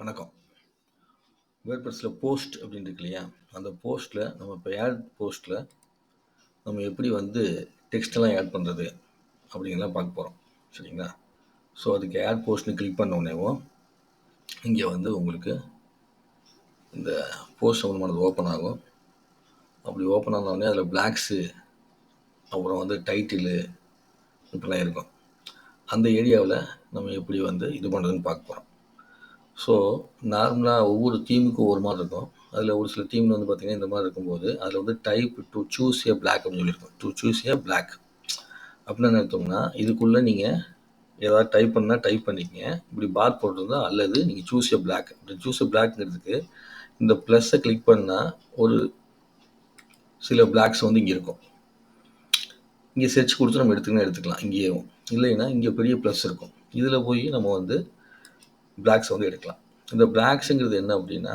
வணக்கம். வேர்ட்பிரஸ்ல போஸ்ட் அப்படின்னு இருக்கு இல்லையா? அந்த போஸ்ட்டில் நம்ம இப்போ ஆட் போஸ்ட்டில் நம்ம எப்படி வந்து டெக்ஸ்டெல்லாம் ஆட் பண்ணுறது அப்படிங்கலாம் பார்க்க போகிறோம் சரிங்களா? ஸோ அதுக்கு ஆட் போஸ்ட்னு கிளிக் பண்ண உடனேவும், வந்து உங்களுக்கு இந்த போஸ்ட் சம்மந்தமானது ஓப்பன் ஆகும். அப்படி ஓப்பன் ஆனவுடனே அதில் பிளாக்ஸு, அப்புறம் வந்து டைட்டிலு இப்படிலாம் இருக்கும். அந்த ஏரியாவில் நம்ம எப்படி வந்து இது பண்ணுறதுன்னு பார்க்க போகிறோம் ஸோ நார்மலாக ஒவ்வொரு தீமுக்கும் ஒரு மாதிரி இருக்கும். அதில் ஒரு சில தீம்ல வந்து பார்த்தீங்கன்னா, இந்த மாதிரி இருக்கும்போது, அதில் வந்து type to choose a block அப்படின்னு சொல்லியிருக்கும். To choose a block. அப்படின்னா என்ன எடுத்தோம்னா இதுக்குள்ளே நீங்கள் ஏதாவது டைப் பண்ணால் டைப் பண்ணிக்கங்க. இப்படி பார் போட்டிருந்தா அல்லது நீங்கள் சூஸ் எ பிளாக். அப்படி சூஸ் ஏ பிளாக்ங்கிறதுக்கு இந்த ப்ளஸ்ஸை கிளிக் பண்ணால் ஒரு சில பிளாக்ஸ் வந்து இங்கே இருக்கும். இங்கே சர்ச் கொடுத்து நம்ம எடுத்துக்கினா எடுத்துக்கலாம் இங்கேயும். இல்லைன்னா இங்கே பெரிய ப்ளஸ் இருக்கும். இதில் போய் நம்ம வந்து பிளாக்ஸ் வந்து எடுக்கலாம். இந்த பிளாக்ஸுங்கிறது என்ன அப்படின்னா,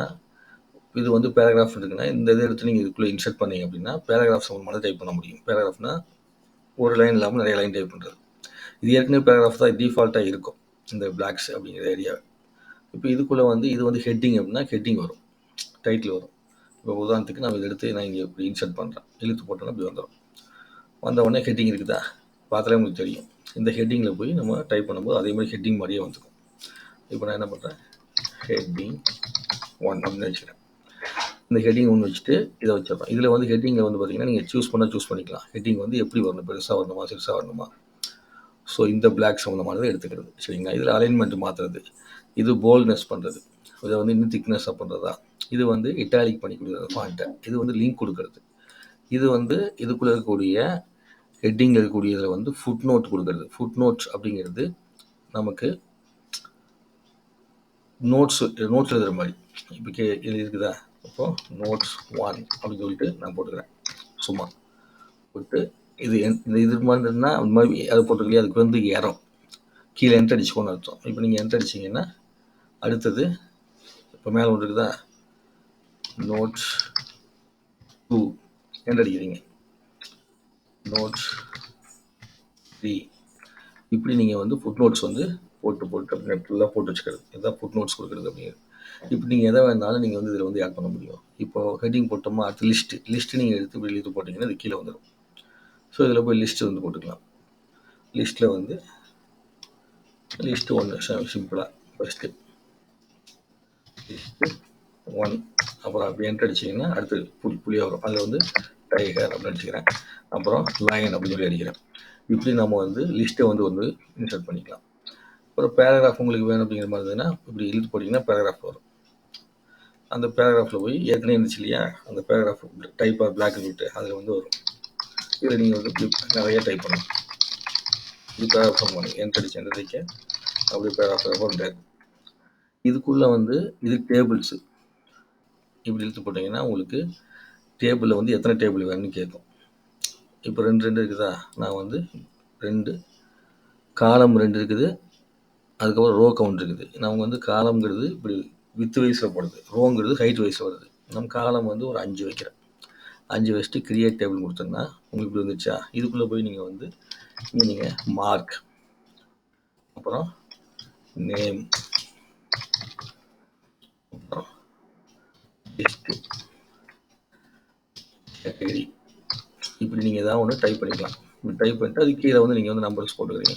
இது வந்து பேராகிராஃப் இருக்குன்னா, இந்த இதை எடுத்து நீங்கள் இதுக்குள்ளே இன்சர்ட் பண்ணீங்க அப்படின்னா, பேராகிராஃப் சம்மந்தமாக டைப் பண்ண முடியும். பேராகிராஃப்னா ஒரு லைன் இல்லாமல் நிறைய லைன் டைப் பண்ணுறது இது ஏற்கனவே பேராகிராஃப் தான் டிஃபால்ட்டாக இருக்கும். இந்த பிளாக்ஸ் அப்படிங்கிற ஏரியா. இப்போ இதுக்குள்ளே வந்து இது வந்து ஹெட்டிங் அப்படின்னா ஹெட்டிங் வரும். டைட்டில் வரும். இப்போ உதாரணத்துக்கு நான் இதை எடுத்து நான் இங்கே இப்படி இன்சர்ட் பண்ணுறேன் இழுத்து போட்டோன்னா இப்படி வந்துடும் வந்த உடனே ஹெட்டிங் இருக்குதா? பார்த்தாலே உங்களுக்கு தெரியும். இந்த ஹெட்டிங்கில் போய் நம்ம டைப் பண்ணும்போது அதே மாதிரி ஹெட்டிங் மாதிரியே வந்துடும் இப்போ நான் என்ன பண்ணுறேன் ஹெட்டிங் ஒன் அப்படின்னு வச்சுக்கிறேன். இந்த ஹெட்டிங் ஒன்று வச்சுட்டு இதை வச்சிடுறோம். இதில் வந்து ஹெட்டிங்கில் வந்து பார்த்தீங்கன்னா, நீங்கள் சூஸ் பண்ணால் சூஸ் பண்ணிக்கலாம். ஹெட்டிங் வந்து எப்படி வரணும்? பெருசாக வரணுமா? சிறுசாக வரணுமா? ஸோ இந்த பிளாக் சம்மந்தமானதை எடுத்துக்கிறது. சரிங்களா? இதில் அலைன்மெண்ட் மாற்றுறது இது போல்ட்னஸ் பண்ணுறது இதை வந்து இன்னும் திக்னெஸ்ஸா பண்ணுறதா இது வந்து இட்டாலிக் பண்ணி கொடுக்குறது ஃபாண்ட்டை இது வந்து லிங்க் கொடுக்கறது இது வந்து இதுக்குள்ளே இருக்கக்கூடிய ஹெட்டிங்ல இருக்கக்கூடியதில் வந்து ஃபுட் நோட் கொடுக்கறது ஃபுட் நோட்ஸ் அப்படிங்கிறது நமக்கு நோட்ஸு நோட்ஸ் எழுதுகிற மாதிரி இப்போ கே இருக்குதா? அப்போ நோட்ஸ் ஒன் அப்படின்னு சொல்லிட்டு நான் போட்டுக்கிறேன். சும்மா. போட்டு இது என் இந்த இது மாரி இருந்ததுன்னா, அந்த மாதிரி அது போட்டுக்கலையே அதுக்கு வந்து எரர். கீழே என்டர் அடிச்சுக்கோன்னு அர்த்தம். இப்போ நீங்கள் என்ட்ரு அடிச்சீங்கன்னா, அடுத்தது இப்போ மேலே ஒன்று இருக்குதா? நோட்ஸ் 2 என்டர் அடிக்கிறீங்க. நோட்ஸ் த்ரீ இப்படி நீங்கள் வந்து ஃபுட் நோட்ஸ் வந்து போட்டு போட்டு அப்படியே ஃபுல்லா போட்டு வச்சுக்கிறது. இதுதான் ஃபுட் நோட்ஸ் கொடுக்குறது அப்படிங்கிறது. இப்போ நீங்கள் எதை வேணாலும் நீங்கள் வந்து இதில் வந்து ஆட் பண்ண முடியும். இப்போ ஹெட்டிங் போட்டோமா, அடுத்து லிஸ்ட்டு லிஸ்ட்டு நீங்கள் எடுத்து இப்படி போட்டிங்கன்னா அது கீழே வந்துடும் ஸோ இதில் போய் லிஸ்ட்டு வந்து போட்டுக்கலாம். லிஸ்ட்டில் வந்து லிஸ்ட்டு ஒன்று சிம்பிளாக ஃபஸ்ட்டு லிஸ்ட்டு ஒன் அப்புறம் அப்படி என்ட்ரு அடிச்சீங்கன்னா, அடுத்து புள்ளி புளியாக வரும். அதில் வந்து டைகர் அப்படின்னு அடிச்சுக்கிறேன். அப்புறம் லயன் அப்படின்னு சொல்லி அடிக்கிறேன். இப்படி நம்ம வந்து லிஸ்ட்டை வந்து வந்து இன்சர்ட் பண்ணிக்கலாம். அப்புறம் பேராகிராஃப் உங்களுக்கு வேணும் அப்படிங்கிற மாதிரி இருந்ததுன்னா, இப்படி இழுத்து போட்டீங்கன்னா பேராகிராஃப் வரும். அந்த பேராகிராஃபில் போய் ஏற்கனவே இருந்துச்சு இல்லையா? அந்த பேராகிராஃப் டைப் பிளாக் அண்ட் சொல்லிட்டு அதில் வந்து வரும். இதில நீங்கள் வந்து நிறைய டைப் பண்ணணும். இப்படி பேராகிராஃப் பண்ணுங்க. என்டர் அடிச்சு என்டர் அடிக்க அப்படியே பேராகிராஃப் வந்துட்டாரு. இதுக்குள்ளே வந்து இது டேபிள்ஸு இப்படி இழுத்து போட்டிங்கன்னா உங்களுக்கு டேபிளில் வந்து எத்தனை டேபிள் வேணும்னு கேட்கும். இப்போ ரெண்டு ரெண்டு இருக்குதா? நான் வந்து ரெண்டு காலம் ரெண்டு இருக்குது. அதுக்கப்புறம் ரோ கவுண்ட் இருக்குது. நமக்கு வந்து காலம்ங்கிறது இப்படி வித்து வயசில் போடுது. ரோங்கிறது ஹைட் வயசில் வருது. நம்ம காலம் வந்து ஒரு அஞ்சு வைக்கிறேன். அஞ்சு வச்சுட்டு கிரியேட் டேபிள் கொடுத்தோம்னா உங்களுக்கு இப்படி வந்துச்சா இதுக்குள்ளே போய் நீங்கள் வந்து நீங்கள் மார்க் அப்புறம் நேம் அப்புறம் கேட்டகரி இப்படி நீங்கள் ஏதாவது ஒன்று டைப் பண்ணிக்கலாம். இப்படி டைப் பண்ணிட்டு அதுக்கு கீழே வந்து நீங்கள் வந்து நம்பர்ஸ் போட்டுக்கிறீங்க.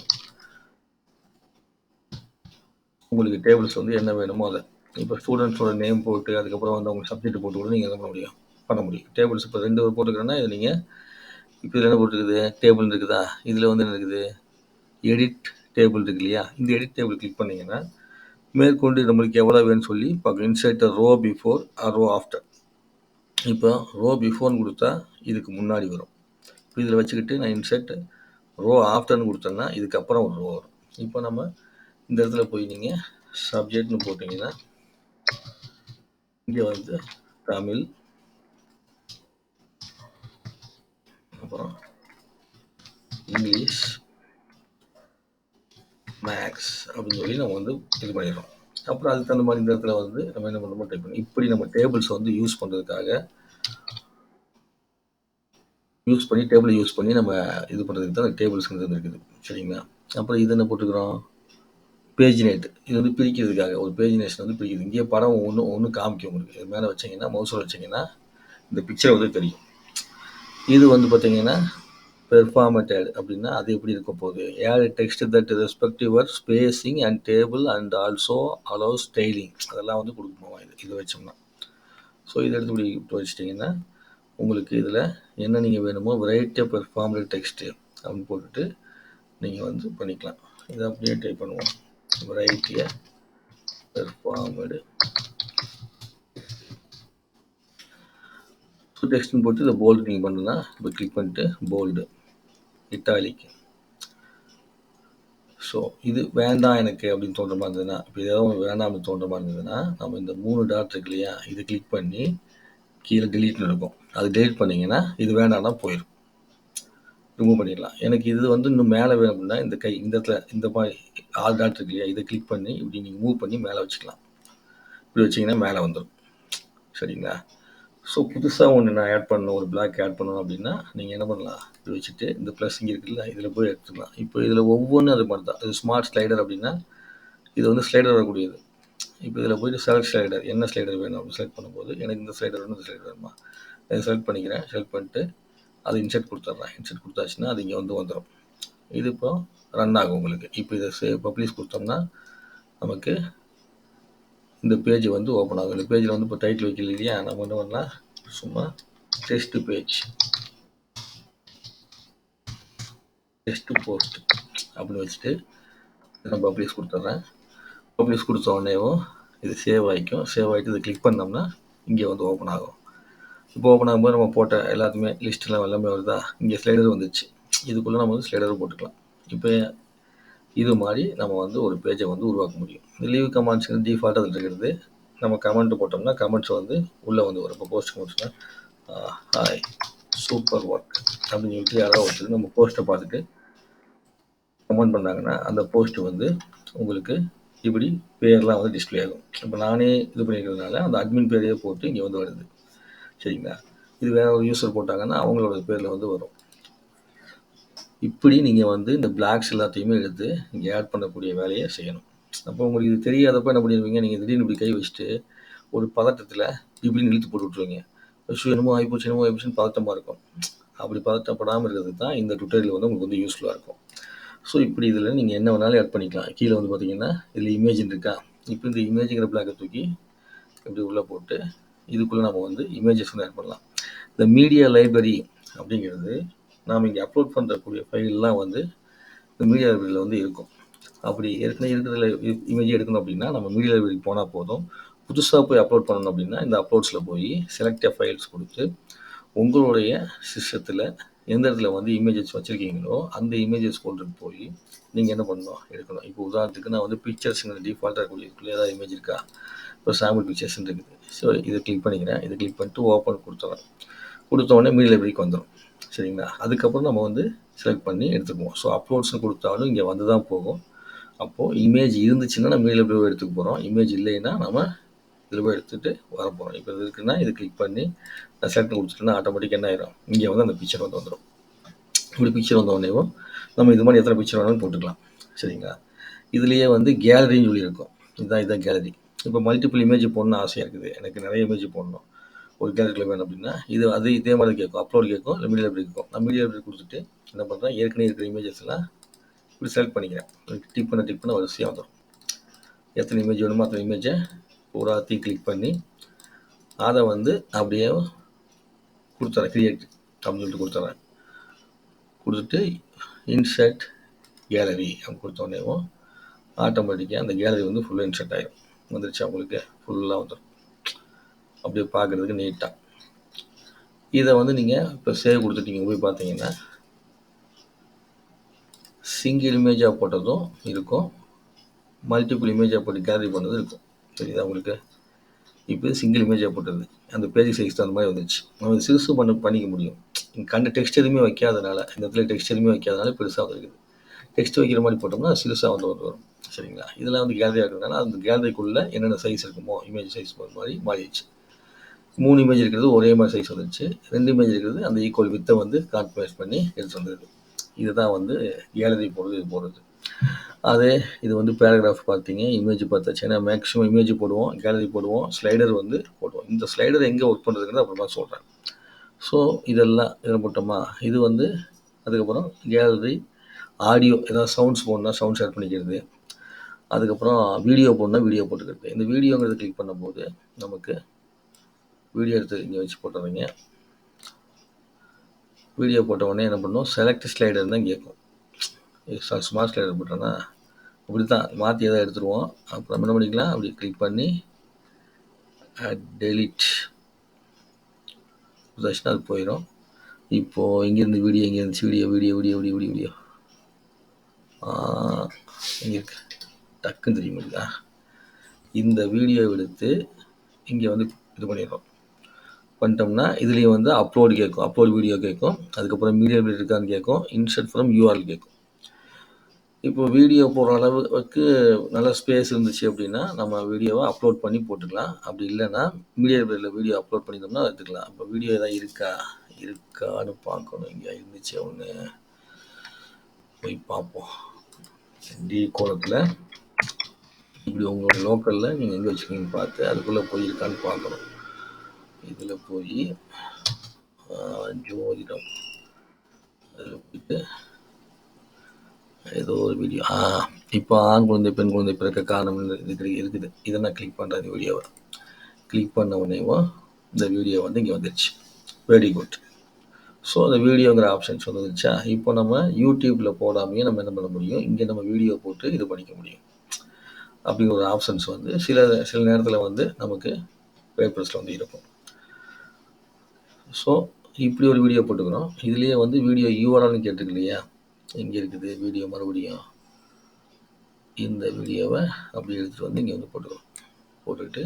உங்களுக்கு டேபிள்ஸ் வந்து என்ன வேணுமோ அதை இப்போ ஸ்டூடெண்ட்ஸோட நேம் போட்டு, அதுக்கப்புறம் வந்து அவங்க சப்ஜெக்ட் போட்டு கூட நீங்கள் என்ன பண்ண முடியும்? பண்ண முடியும். டேபிள்ஸ் இப்போ ரெண்டு போட்டுக்கிறேன்னா, இத நீங்கள் இப்போ இதில் என்ன போட்டுருக்குது டேபிள் இருக்குதா? இதில் வந்து என்ன இருக்குது? எடிட் டேபிள் இருக்கு இல்லையா? இந்த எடிட் டேபிள் கிளிக் பண்ணீங்கன்னா, மேற்கொண்டு நம்மளுக்கு எவ்வளோ வேணும்னு சொல்லி பார்க்கணும் inside row before or row after. இப்போ ரோ பிஃபோர்னு கொடுத்தா இதுக்கு முன்னாடி வரும். இப்போ இதில் வச்சுக்கிட்டு நான் இன்சர்ட் ரோ ஆஃப்டர்னு கொடுத்தேன்னா இதுக்கப்புறம் ஒரு ரோ வரும். இப்போ நம்ம இந்த இடத்துல போய் நீங்கள் சப்ஜெக்ட்னு போட்டீங்கன்னா, இங்கே வந்து தமிழ் அப்புறம் இங்கிலீஷ், மேக்ஸ் அப்படின்னு சொல்லி நம்ம வந்து இது பண்ணிடுறோம். அப்புறம் அதுக்கு தகுந்த மாதிரி இந்த இடத்துல வந்து நம்ம என்ன பண்ணுறோமோ டைப் பண்ணி இப்படி நம்ம டேபிள்ஸ் வந்து யூஸ் பண்ணுறதுக்காக யூஸ் பண்ணி டேபிளை யூஸ் பண்ணி நம்ம இது பண்ணுறதுக்கு தான் டேபிள்ஸ் இருக்குது. சரிங்களா? அப்புறம் இது என்ன போட்டுக்கிறோம்? பேஜ் இது வந்து பிரிக்கிறதுக்காக. ஒரு பேஜ் நேஷன் வந்து பிரிக்கிறது இங்கேயே படம் ஒன்று ஒன்று காமிக்கும் உங்களுக்கு. இது மேலே வச்சிங்கன்னா மவுசில் வச்சிங்கன்னா இந்த பிக்சர் வந்து தெரியும். இது வந்து பார்த்தீங்கன்னா பெர்ஃபார்மட்டட் அப்படின்னா அது எப்படி இருக்க போகுது? Air text that respective spacing and table and also allow styling அதெல்லாம் வந்து கொடுக்குமா இது இது வச்சோம்னா. ஸோ இதை எடுத்து இப்படி வச்சிட்டிங்கன்னா உங்களுக்கு இதில் என்ன நீங்கள் வேணுமோ வெரைட்டி ஆஃப் டெக்ஸ்ட்டு அப்படின்னு போட்டுட்டு நீங்கள் வந்து பண்ணிக்கலாம். இதை அப்படியே டைப் பண்ணுவோம். வெரைட்டியை performed ஸோ டெக்ஸ்ட்னு போட்டு இதை போல்டு நீங்கள் பண்ணுன்னா இப்போ கிளிக் பண்ணிட்டு போல்டு இட்டாலிக் ஸோ இது வேண்டாம் எனக்கு அப்படின்னு தோன்ற மாதிரி இருந்ததுன்னா இப்போ ஏதாவது வேண்டாம் அப்படின்னு தோன்ற மாதிரி இருந்ததுன்னா நம்ம இந்த மூணு டாட் இருக்கு இல்லையா இதை கிளிக் பண்ணி கீழே டிலீட்னு இருக்கும். அது டெலீட் பண்ணிங்கன்னா இது வேண்டாம்னா போயிடும் ரிமூவ் பண்ணிடலாம். எனக்கு இது வந்து இன்னும் மேலே வேணும் அப்படின்னா இந்த கை இந்த இடத்துல இந்த மாதிரி ஆல் டாட் இருக்கு இல்லையா? இதை கிளிக் பண்ணி இப்படி நீங்கள் மூவ் பண்ணி மேலே வச்சுக்கலாம். இப்படி வச்சிங்கன்னா மேலே வந்துடும் சரிங்களா? ஸோ புதுசாக ஒன்று நான் ஆட் பண்ணணும் ஒரு பிளாக் ஆட் பண்ணணும் அப்படின்னா நீங்கள் என்ன பண்ணலாம்? இது வச்சுட்டு இந்த ப்ளஸ் இங்கே இருக்குல்ல இதில் போய் எடுத்துக்கலாம். இப்போ இதில் ஒவ்வொன்றும் அது மாதிரி தான். இது ஸ்மார்ட் ஸ்லைடர் அப்படின்னா இது வந்து ஸ்லைடர் வரக்கூடியது. இப்போ இதில் போயிட்டு செலக்ட் ஸ்லைடர் என்ன ஸ்லைடர் வேணும் அப்படின்னு செலக்ட் பண்ணும்போது எனக்கு இந்த ஸ்லைடர் வேணும் இந்த ஸ்லைடர் வேணுமா? இதை செலக்ட் பண்ணிக்கிறேன். செலக்ட் பண்ணிட்டு அது இன்செர்ட் கொடுத்துட்றேன் இன்செர்ட் கொடுத்தாச்சுன்னா அது இங்கே வந்து வந்துடும் இது இப்போ ரன் ஆகும் உங்களுக்கு. இப்போ இதை சே பப்ளிஷ் கொடுத்தோம்னா நமக்கு இந்த பேஜ் வந்து ஓப்பன் ஆகும். இந்த பேஜில் வந்து இப்போ டைட்டில் வைக்கல இல்லையா? நம்ம என்ன பண்ணலாம்? சும்மா டெஸ்ட் பேஜ் டெஸ்ட் போஸ்ட் அப்படின்னு வச்சுட்டு நான் பப்ளிஷ் கொடுத்துட்றேன் பப்ளிஷ் கொடுத்த உடனேவும் இது சேவ் ஆகிக்கும். சேவ் ஆகிட்டு இதை கிளிக் பண்ணோம்னா இங்கே வந்து ஓப்பன் ஆகும். இப்போ ஓப்பன் ஆகும்போது நம்ம போட்ட எல்லாத்துமே லிஸ்ட்லாம் எல்லாமே வருதா? இங்கே ஸ்லைடர் வந்துச்சு. இதுக்குள்ளே நம்ம வந்து ஸ்லைடர் போட்டுக்கலாம். இப்போ இது மாதிரி நம்ம வந்து ஒரு பேஜை வந்து உருவாக்க முடியும். இந்த லீவ் கமெண்ட்ஸ் டிஃபால்ட் அதில் இருக்கிறது நம்ம கமெண்ட் போட்டோம்னா கமெண்ட்ஸ் வந்து உள்ளே வந்து வரும். இப்போ போஸ்ட் கமெண்ட்ஸ்னா ஹாய் சூப்பர் ஒர்க் அப்படின்னு சொல்லிட்டு யாராவது ஒருத்தர் நம்ம போஸ்ட்டை பார்த்துட்டு கமெண்ட் பண்ணாங்கன்னா அந்த போஸ்ட் வந்து உங்களுக்கு இப்படி பேர்லாம் வந்து டிஸ்பிளே ஆகும். இப்போ நானே இது பண்ணிக்கிறதுனால அந்த அட்மின் பேரையே போட்டு இங்கே வந்து வருது. சரிங்களா? இது வேற ஒரு யூஸர் போட்டாங்கன்னா அவங்களோட பேரில் வந்து வரும். இப்படி நீங்கள் வந்து இந்த பிளாக்ஸ் எல்லாத்தையுமே எடுத்து இங்கே ஆட் பண்ணக்கூடிய வேலையை செய்யணும். அப்போ உங்களுக்கு இது தெரியாதப்போ என்ன பண்ணிடுவீங்க? நீங்கள் திடீர்னு இப்படி கை வச்சுட்டு ஒரு பதட்டத்தில் இப்படின்னு இழுத்து போட்டு விட்ருவீங்க ஷூ என்னமோ ஆகிப்போச்சு என்னமோ ஆகிப்போச்சுன்னு பதட்டமாக இருக்கும். அப்படி பதட்டப்படாமல் இருக்கிறதுக்கு தான் இந்த டுட்டோரியல் வந்து உங்களுக்கு வந்து யூஸ்ஃபுல்லாக இருக்கும். ஸோ இப்படி இதில் நீங்கள் என்ன வேணாலும் ஆட் பண்ணிக்கலாம். கீழே வந்து பார்த்தீங்கன்னா இதில் இமேஜின் இருக்கா. இப்போ இந்த இமேஜுங்கிற பிளாக்கை தூக்கி இப்படி உள்ளே போட்டு இதுக்குள்ளே நம்ம வந்து இமேஜஸ் வந்து ஆட் பண்ணலாம். இந்த மீடியா லைப்ரரி அப்படிங்கிறது நாம் இங்கே அப்லோட் பண்ணுறக்கூடிய ஃபைல்லாம் வந்து இந்த மீடியா லைப்ரரியில் வந்து இருக்கும். அப்படி ஏற்கனவே இருக்கிறதுல இமேஜ் எடுக்கணும் அப்படின்னா நம்ம மீடியா லைப்ரரி போனால் போதும். புதுசாக போய் அப்லோட் பண்ணணும் அப்படின்னா இந்த அப்லோட்ஸில் போய் செலக்ட் ஃபைல்ஸ் கொடுத்து உங்களுடைய சிஸ்டத்தில் எந்த இடத்துல வந்து இமேஜஸ் வச்சுருக்கீங்களோ அந்த இமேஜஸ் ஃபோல்டருக்கு போய் நீங்கள் என்ன பண்ணணும்? எடுக்கணும். இப்போ உதாரணத்துக்கு நான் வந்து பிக்சர்ஸுங்கிற டிஃபால்ட்டாக இருக்கக்கூடிய ஏதாவது இமேஜ் இருக்கா? இப்போ சாம்பிள் பிக்சர்ஸ்ன்னு இருக்குது. ஸோ இதை கிளிக் பண்ணிக்கிறேன். இதை கிளிக் பண்ணிட்டு ஓப்பன் கொடுத்துறேன். கொடுத்தோடனே மீடியா லைப்ரரிக்கு வந்துடும் சரிங்களா? அதுக்கப்புறம் நம்ம வந்து செலக்ட் பண்ணி எடுத்துக்குவோம். ஸோ அப்லோட்ஸ்னு கொடுத்தாலும் இங்கே வந்து தான் போகும். அப்போது இமேஜ் இருந்துச்சுன்னா நம்ம மீடியா லைப்ரரி எடுத்துக்க போகிறோம் இமேஜ் இல்லைன்னா நம்ம இதில் போய் எடுத்துகிட்டு வர போகிறோம் இப்போ இது இருக்குன்னா இது கிளிக் பண்ணி நான் செலக்ட் கொடுத்துட்டேன்னா ஆட்டோமேட்டிக் என்ன ஆயிரும்? இங்கே வந்து அந்த பிக்சர் வந்து வந்துடும் இப்படி பிக்சர் வந்தோடனேவும் நம்ம இது மாதிரி எத்தனை பிக்சர் வேணாலும் போட்டுக்கலாம். சரிங்களா? இதுலேயே வந்து கேலரின்னு சொல்லியிருக்கோம் இதுதான் இதுதான் கேலரி இப்போ மல்டிபிள் இமேஜ் போடணும்னு ஆசையாக இருக்குது. எனக்கு நிறைய இமேஜ் போடணும். ஒரு கேரக்டர் வேணும் அப்படின்னா இது அது இதே மாதிரி கேட்கும். அப்லோட் கேட்கும். இல்லை மீடியா லைப்ரரி கேட்கும். நான் மீடியா லைப்ரரி கொடுத்துட்டு என்ன பண்ணுறேன் ஏற்கனவே இருக்கிற இமேஜஸ்லாம் எல்லாம் இப்படி செலக்ட் பண்ணிக்கிறேன். டிக் பண்ண டிக் பண்ண வரிசையாக வந்துடும் எத்தனை இமேஜ் வேணுமோ அத்தனை இமேஜை பூராத்தையும் கிளிக் பண்ணி அதை வந்து அப்படியே கொடுத்துறேன். கிரியேட் அப்படின்னு சொல்லிட்டு கொடுத்துட்றேன் கொடுத்துட்டு இன்சர்ட் கேலரி அப்படின்னு கொடுத்தோடனேவும் ஆட்டோமேட்டிக்காக அந்த கேலரி வந்து ஃபுல்லாக இன்சர்ட் ஆகிடும் வந்துருச்சு அவங்களுக்கு. ஃபுல்லாக வந்துடும் அப்படியே பார்க்குறதுக்கு நீட்டாக இதை வந்து நீங்கள் இப்போ சேவ் கொடுத்துட்டீங்க போய் பார்த்தீங்கன்னா சிங்கிள் இமேஜாக போட்டதும் இருக்கும். மல்டிபிள் இமேஜாக போட்டு கேலரி பண்ணதும் இருக்கும். சரிதா உங்களுக்கு? இப்போ சிங்கிள் இமேஜாக போட்டது. அந்த பேஜ் சைஸ் அந்த மாதிரி வந்துச்சு நம்ம சிறுசு பண்ண பண்ணிக்க முடியும். கண்ட டெக்ஸ்ட் எதுவுமே வைக்காதனால இந்த இடத்துல டெக்ஸ்ட் எதுவுமே வைக்காதனால பெருசாக வந்துருக்குது. டெக்ஸ்ட் வைக்கிற மாதிரி போட்டோம்னா சிறுசாக வந்து ஒன்று வரும். சரிங்களா? இதெல்லாம் வந்து கேலரி இருக்கிறதுனால அந்த கேலரிக்குள்ளே என்னென்ன சைஸ் இருக்குமோ இமேஜ் சைஸ் மாதிரி மாறிடுச்சு. மூணு இமேஜ் இருக்கிறது ஒரே மாதிரி சைஸ் வந்துருச்சு. ரெண்டு இமேஜ் இருக்கிறது அந்த ஈக்குவல் வித்தை வந்து கான்ஃபரன்ஸ் பண்ணி எடுத்து வந்துடுது இதுதான் வந்து கேலரி போடுறது இது போடுறது. அதே இது வந்து பேராகிராஃப் பார்த்தீங்க. இமேஜ் பார்த்தாச்சு. ஏன்னா மேக்ஸிமம் இமேஜ் போடுவோம் கேலரி போடுவோம் ஸ்லைடர் வந்து போடுவோம். இந்த ஸ்லைடர் எங்கே ஒர்க் பண்ணுறதுங்கிறது அப்புறமா சொல்கிறேன் ஸோ இதெல்லாம் இதில் போட்டோமா? இது வந்து அதுக்கப்புறம் கேலரி ஆடியோ ஏதாவது சவுண்ட்ஸ் போடணும்னா சவுண்ட்ஸ் ஆட் பண்ணிக்கிறது. அதுக்கப்புறம் வீடியோ போடணும்னா வீடியோ போட்டுக்கிறது. இந்த வீடியோங்கிறது கிளிக் பண்ணும்போது நமக்கு வீடியோ எடுத்து இங்கே வச்சு போட்டுறீங்க வீடியோ போட்ட உடனே என்ன பண்ணணும் செலக்ட் ஸ்லைடர் தான் கேட்கும். ஸ்மார்ட் ஸ்லைடர் போட்டோன்னா இப்படி தான் மாற்றி எதாவது எடுத்துருவோம். அப்புறம் என்ன பண்ணிக்கலாம்? அப்படி கிளிக் பண்ணி டெலிட் கொடுத்தாச்சுன்னா அது போயிடும் இப்போது இங்கேருந்து வீடியோ இங்கேருந்து video video video video video video இங்கே இருக்கு டக்குன்னு தெரிய முடியுதா இந்த வீடியோ எடுத்து இங்கே வந்து இது பண்ணிடுறோம். பண்ணிட்டோம்னா இதுலேயும் வந்து அப்லோடு கேட்கும். அப்லோட் வீடியோ கேட்கும். அதுக்கப்புறம் மீடியா இருக்கான்னு கேட்கும். இன்சர்ட் ஃப்ரம் யூஆர்எல் கேட்கும். இப்போ வீடியோ போடுற அளவுக்கு நல்ல ஸ்பேஸ் இருந்துச்சு அப்படின்னா நம்ம வீடியோவை அப்லோட் பண்ணி போட்டுக்கலாம். அப்படி இல்லைன்னா மீடியா பிளேயரில் வீடியோ அப்லோட் பண்ணியிருந்தோம்னா எடுத்துக்கலாம். இப்போ வீடியோ எதாவது இருக்கா? இருக்கான்னு பார்க்கணும். இங்கே இருந்துச்சு ஒன்று போய் பார்ப்போம். டி கோலத்தில். இப்படி உங்களோட லோக்கலில் நீங்கள் எங்கே வச்சுருக்கீங்கன்னு பார்த்து அதுக்குள்ளே போயிருக்கான்னு பார்க்கணும். இதில் போய் ஜோதிடம். அதில் போயிட்டு ஏதோ ஒரு வீடியோ ஆ இப்போ ஆண் குழந்தை பெண் குழந்தை பிறக்க காரணம் இருக்குது இருக்குது. இதை நான் கிளிக் பண்ணுறேன் இந்த வீடியோவை கிளிக் பண்ண உடனேவும் இந்த வீடியோ வந்து இங்கே வந்துடுச்சு வெரி குட் ஸோ அந்த வீடியோங்கிற ஆப்ஷன்ஸ் வந்துருச்சா இப்போ நம்ம யூடியூப்பில் போடாமையே நம்ம என்ன பண்ண முடியும்? இங்கே நம்ம வீடியோ போட்டு இது பண்ணிக்க முடியும். அப்படிங்கிற ஒரு ஆப்ஷன்ஸ் வந்து சில சில நேரத்தில் வந்து நமக்கு பேப்பர்ஸில் வந்து இருக்கும். ஸோ இப்படி ஒரு வீடியோ போட்டுக்கிறோம். இதுலேயே வந்து வீடியோ யூஆர்எல்னு கேட்டிருக்கு இல்லையா இங்கே இருக்குது வீடியோ மறுபடியும். இந்த வீடியோவை அப்படி எடுத்துகிட்டு வந்து இங்கே வந்து போட்டுக்கிறோம். போட்டுக்கிட்டு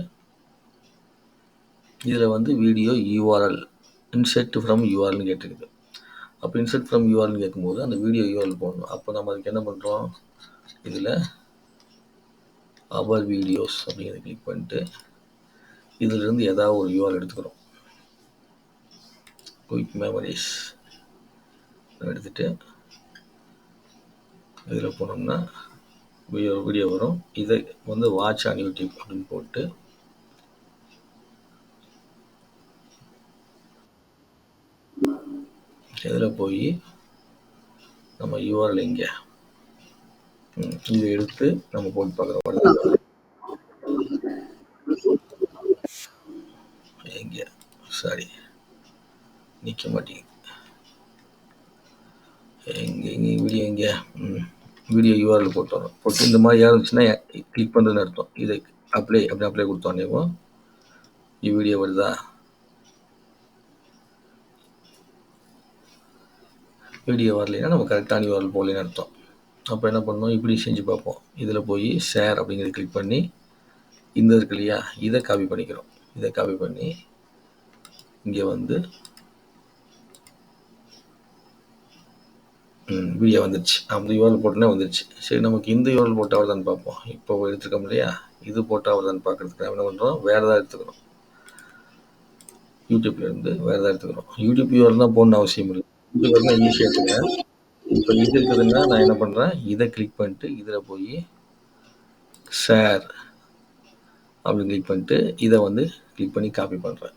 இதில் வந்து வீடியோ யூஆர்எல் இன்செர்ட் ஃப்ரம் யூஆர்னு கேட்டிருக்குது அப்போ இன்செர்ட் ஃப்ரம் யூஆர்னு கேட்கும்போது அந்த வீடியோ யூஆர்எல் போடணும். அப்போ நம்ம அதுக்கு என்ன பண்ணுறோம் இதில் அவர் வீடியோஸ் அப்படிங்கிறத கிளிக் பண்ணிட்டு இதிலிருந்து ஏதாவது ஒரு யூஆர் எடுத்துக்கிறோம். குயிக் மெமரிஸ் எடுத்துகிட்டு இதில் போனோம்னா வீடியோ வீடியோ வரும். இதை வந்து வாட்ச் ஆன் யூடியூப் அப்படின்னு போட்டு இதில் போய் நம்ம யூஆர்எல் இங்கே இதை எடுத்து நம்ம போட்டு பார்க்குறோம் எங்கே சாரி. நிற்க மாட்டேங்குது. எங்கே எங்கே வீடியோ எங்கே வீடியோ யூஆர்எல் போட்டு வரோம் போட்டு இந்த மாதிரி இருந்துச்சுன்னா கிளிக் பண்ணுறதுன்னு அர்த்தம். இதை அப்ளை அப்படி அப்ளை கொடுத்தோன்னேவும் வீடியோ வருதா? வீடியோ வரலைன்னா நம்ம கரெக்டான யூஆர்எல் போகலன்னு அர்த்தம். அப்போ என்ன பண்ணோம் இப்படி செஞ்சு பார்ப்போம். இதில் போய் ஷேர் அப்படிங்கிறத கிளிக் பண்ணி இந்த இருக்கு இல்லையா? இதை காப்பி பண்ணிக்கிறோம். இதை காப்பி பண்ணி இங்கே வந்து வீடியோ வந்துருச்சு. அந்த யூஆர்எல் போட்டோன்னே வந்துருச்சு. சரி நமக்கு இந்த யூஆர்எல் போட்டால் வருதான்னு பார்ப்போம். இப்போ எடுத்துருக்கோம் இல்லையா? இது போட்டால் வருதான்னு பார்க்குறதுக்கு என்ன பண்ணுறோம் வேறு ஏதாவது எடுத்துக்கிறோம் யூடியூப்லேருந்து வேறு ஏதாவது எடுத்துக்கிறோம் யூடியூப் யூஆர்எல் தான் போடணும்னு அவசியம் இல்லை. இது வந்து இனிஷியேட்டுங்க இப்போ இது இருக்குதுன்னா நான் என்ன பண்ணுறேன் இதை கிளிக் பண்ணிட்டு இதில் போய் ஷேர் அப்படின்னு கிளிக் பண்ணிட்டு இதை வந்து கிளிக் பண்ணி காப்பி பண்ணுறேன்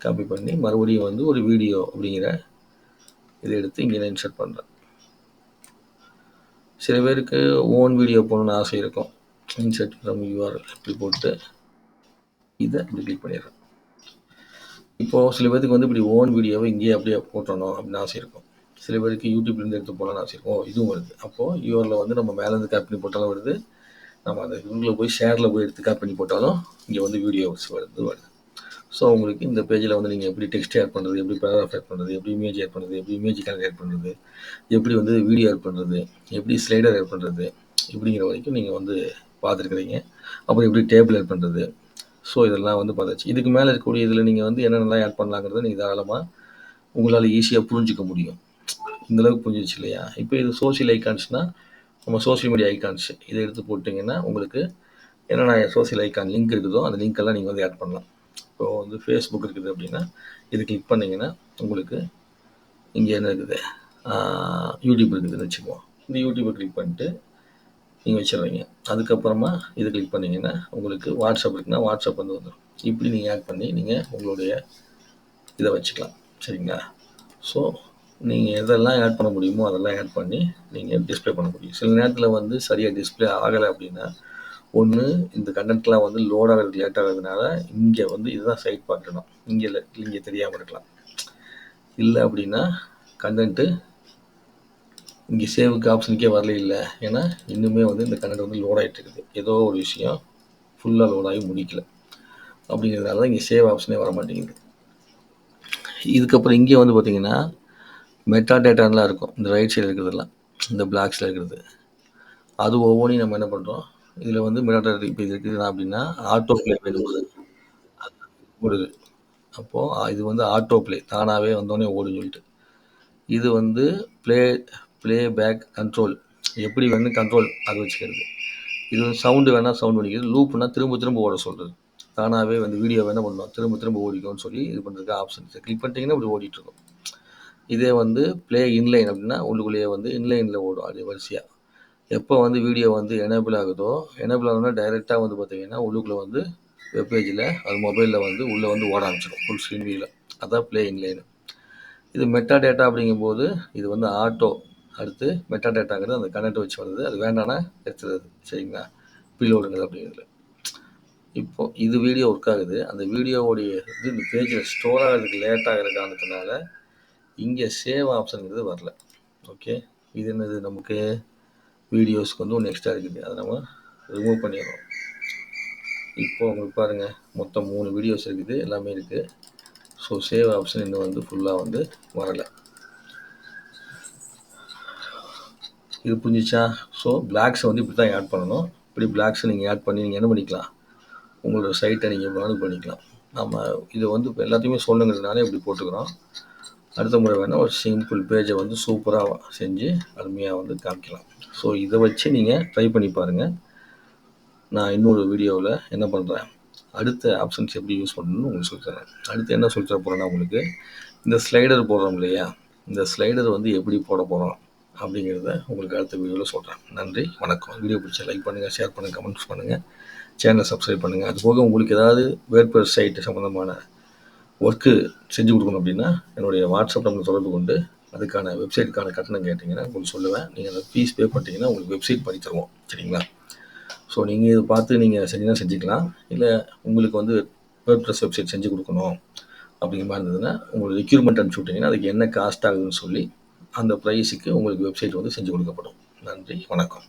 காப்பி பண்ணி மறுபடியும் வந்து ஒரு வீடியோ அப்படிங்கிற இதை எடுத்து இங்கே இன்சர்ட் பண்ணுறேன் சில பேருக்கு ஓன் வீடியோ போகணுன்னு ஆசை இருக்கும். இன்சர்ட் ஃப்ரம் யூஆர்எல் இப்படி போட்டு இதை அப்படி கிளிக் பண்ணிடுறேன். இப்போது சில பேருக்கு வந்து இப்படி ஓன் வீடியோவை இங்கேயே அப்படியே போட்டணும் அப்படின்னு ஆசை இருக்கும். சில பேருக்கு யூடியூப்லேருந்து எடுத்து போகலான்னு ஆசை இருக்கும். இதுவும் வருது. அப்போது யூஆரில் வந்து நம்ம மேலேருந்து காப்பி பண்ணி போட்டாலும் வருது. நம்ம அந்த இதில் போய் ஷேரில் போய் எடுத்து காப்பி பண்ணி போட்டாலும் இங்கே வந்து வீடியோஸ் வருது வருது. ஸோ உங்களுக்கு இந்த பேஜில் வந்து நீங்கள் எப்படி டெக்ஸ்ட் ஆட் பண்ணுறது எப்படி பேராகிராஃப் ஆட் பண்ணுறது எப்படி இமேஜ் ஆட் பண்ணுறது எப்படி இமேஜ் கலர் ஆட் பண்ணுறது எப்படி வந்து வீடியோ ஆட் பண்ணுறது எப்படி ஸ்லைடர் ஆட் பண்ணுறது இப்படிங்கிற வரைக்கும் நீங்கள் வந்து பார்த்துருக்குறீங்க. அப்புறம் எப்படி டேபிள் ஆட் பண்ணுறது ஸோ இதெல்லாம் வந்து பார்த்தாச்சு. இதுக்கு மேலே இருக்கக்கூடிய இதில் நீங்கள் வந்து என்னென்னலாம் ஆட் பண்ணலாங்கிறத நீங்கள் தாராளமாக உங்களால் ஈஸியாக புரிஞ்சிக்க முடியும். இந்தளவுக்கு புரிஞ்சிச்சு இல்லையா? இப்போ இது சோஷியல் ஐக்கான்ஸ்னால் நம்ம சோஷியல் மீடியா ஐக்கான்ஸ் இதை எடுத்து போட்டிங்கன்னா உங்களுக்கு என்னென்ன சோஷியல் ஐக்கான் லிங்க் இருக்குதோ அந்த லிங்க்கெல்லாம் நீங்கள் வந்து ஆட் பண்ணலாம். இப்போது வந்து ஃபேஸ்புக் இருக்குது அப்படின்னா இது கிளிக் பண்ணிங்கன்னா உங்களுக்கு இங்கே என்ன இருக்குது? யூடியூப் இருக்குதுன்னு வச்சுக்குவோம் இந்த யூடியூப்பை கிளிக் பண்ணிட்டு நீங்கள் வச்சிடுறீங்க. அதுக்கப்புறமா இது கிளிக் பண்ணிங்கன்னா உங்களுக்கு வாட்ஸ்அப் இருக்குன்னா வாட்ஸ்அப் வந்து வந்துடும் இப்படி நீங்கள் ஆட் பண்ணி நீங்கள் உங்களுடைய இதை வச்சுக்கலாம். சரிங்களா? ஸோ நீங்கள் எதெல்லாம் ஆட் பண்ண முடியுமோ அதெல்லாம் ஆட் பண்ணி நீங்கள் டிஸ்பிளே பண்ண முடியும். சில நேரத்தில் வந்து சரியாக டிஸ்ப்ளே ஆகலை அப்படின்னா ஒன்று இந்த கண்டென்ட்லாம் வந்து லோட் ஆகிறது லேட் ஆகிறதுனால இங்கே வந்து இதுதான் சைட் பார்க்கணும் இங்கே இல்லை இங்கே தெரியாமல் இருக்கலாம். இல்லை அப்படின்னா கண்டென்ட்டு இங்கே சேவுக்கு ஆப்ஷனுக்கே வரல இல்லை. ஏன்னா இன்னுமே வந்து இந்த கண்டென்ட் வந்து லோட் ஆகிட்டு இருக்குது. ஏதோ ஒரு விஷயம் ஃபுல்லாக லோட் ஆகி முடிக்கல. அப்படிங்கிறதுனால தான் இங்கே சேவ் ஆப்ஷனே வர மாட்டேங்குது இதுக்கப்புறம் இங்கே வந்து பார்த்தீங்கன்னா மெட்டா டேட்டான்லாம் இருக்கும். இந்த ரைட் சைடில் இருக்கிறதெல்லாம். இந்த பிளாக்ஸில் இருக்கிறது. அது ஒவ்வொன்றையும் நம்ம என்ன பண்ணுறோம் இதில் வந்து மெட்டா டேட்டா இப்போ இது இருக்குதுன்னா அப்படின்னா ஆட்டோ பிளே வேணும்போது ஓடுது அப்போது இது வந்து ஆட்டோ பிளே தானாகவே வந்தோடனே ஓடுன்னு சொல்லிட்டு. இது வந்து ப்ளே ப்ளே பேக் கண்ட்ரோல் எப்படி வேணும் கண்ட்ரோல் அது வச்சுக்கிறது. இது வந்து சவுண்டு வேணால் சவுண்ட் பண்ணிக்கிறது லூப்னா திரும்ப திரும்ப ஓட சொல்கிறது தானாகவே வந்து வீடியோ வேணால் பண்ணலாம் திரும்ப திரும்ப ஓடிக்கும்னு சொல்லி இது பண்ணுறதுக்கு ஆப்ஷன் கிளிக் பண்ணிட்டீங்கன்னா இப்படி ஓடிட்டுருக்கும் இதே வந்து ப்ளே இன்லைன் அப்படின்னா உள்ளுக்குள்ளேயே வந்து இன்லைனில் ஓடும் அது வரிசையாக எப்போ வந்து வீடியோ வந்து எனேபிள் ஆகுதோ எனேபிள் ஆகுதுன்னா டைரெக்டாக வந்து பார்த்தீங்கன்னா உள்ளுக்குள்ளே வந்து வெப்பேஜில் அது மொபைலில் வந்து உள்ளே வந்து ஓட ஆரம்பிச்சிடும். ஃபுல் ஸ்க்ரீன் வியூவில் அதான் ப்ளே இன்லைனு இது மெட்டா டேட்டா அப்படிங்கும்போது இது வந்து ஆட்டோ அடுத்து மெட்டா டேட்டாங்கிறது அந்த கனெக்ட் வச்சு வருது அது வேண்டானா எடுத்துறது. சரிங்களா? பிலோடுங்கிறது அப்படிங்கிறது. இப்போ இது வீடியோ ஒர்க் ஆகுது. அந்த வீடியோவுடைய இது இந்த பேஜில் ஸ்டோர் ஆகிறதுக்கு லேட் ஆகிற காரணத்தினால இங்கே சேவ் ஆப்ஷனுங்கிறது வரல. ஓகே இது என்னது நமக்கு? வீடியோஸ்க்கு வந்து ஒன்று எக்ஸ்ட்ரா இருக்குது. அதை நம்ம ரிமூவ் பண்ணிடுறோம் இப்போ உங்களுக்கு பாருங்கள் மொத்தம் மூணு வீடியோஸ் இருக்குது. எல்லாமே இருக்குது ஸோ சேவ் ஆப்ஷன் இன்னும் வந்து ஃபுல்லாக வந்து வரலை. இது புரிஞ்சிச்சா? ஸோ பிளாக்ஸை வந்து இப்படி தான் ஆட் பண்ணணும். இப்படி பிளாக்ஸை நீங்கள் ஆட் பண்ணி நீங்கள் என்ன பண்ணிக்கலாம்? உங்களோட சைட்டை நீங்கள் எப்படி பண்ணிக்கலாம். நம்ம இது வந்து இப்போ எல்லாத்தையுமே சொல்லுங்கிறதுனால இப்படி போட்டுக்கிறோம். அடுத்த முறை வேணால் ஒரு சிம்பிள் பேஜை வந்து சூப்பராக செஞ்சு அருமையாக வந்து காமிக்கலாம். ஸோ இதை வச்சு நீங்கள் ட்ரை பண்ணி பாருங்கள் நான் இன்னொரு வீடியோவில் என்ன பண்ணுறேன் அடுத்த ஆப்ஷன்ஸ் எப்படி யூஸ் பண்ணணும்னு உங்களுக்கு சொல்லித்தரேன் அடுத்து என்ன சொல்லித்தர போகிறேன்னா உங்களுக்கு இந்த ஸ்லைடர் போடுறோம் இல்லையா? இந்த ஸ்லைடர் வந்து எப்படி போட போகிறோம் அப்படிங்கிறத உங்களுக்கு அடுத்த வீடியோவில் சொல்கிறேன் நன்றி வணக்கம். வீடியோ பிடிச்ச லைக் பண்ணுங்கள் ஷேர் பண்ணுங்கள் கமெண்ட்ஸ் பண்ணுங்கள் சேனலை சப்ஸ்கிரைப் பண்ணுங்கள் அது போக உங்களுக்கு ஏதாவது வேர்பர் சைட்டு சம்மந்தமான ஒர்க்கு செஞ்சு கொடுக்கணும் அப்படின்னா என்னுடைய வாட்ஸ்அப் நம்பர் தொடர்பு கொண்டு அதுக்கான வெப்சைட்டுக்கான கட்டணம் கேட்டிங்கன்னா உங்களுக்கு சொல்லுவேன். நீங்கள் அந்த ஃபீஸ் பே பண்ணிட்டீங்கன்னா உங்களுக்கு வெப்சைட் பண்ணி தருவோம். சரிங்களா? ஸோ நீங்கள் இதை பார்த்து நீங்கள் செஞ்சுனா செஞ்சுக்கலாம். இல்லை உங்களுக்கு வந்து வேர்ட்பிரஸ் வெப்சைட் செஞ்சு கொடுக்கணும் அப்படிங்கிற மாதிரி இருந்ததுன்னா உங்களுக்கு ரெக்யூர்மெண்ட் அனுப்பிச்சி விட்டிங்கன்னா அதுக்கு என்ன காஸ்ட் ஆகுதுன்னு சொல்லி அந்த ப்ரைஸுக்கு உங்களுக்கு வெப்சைட் வந்து செஞ்சு கொடுக்கப்படும். நன்றி வணக்கம்.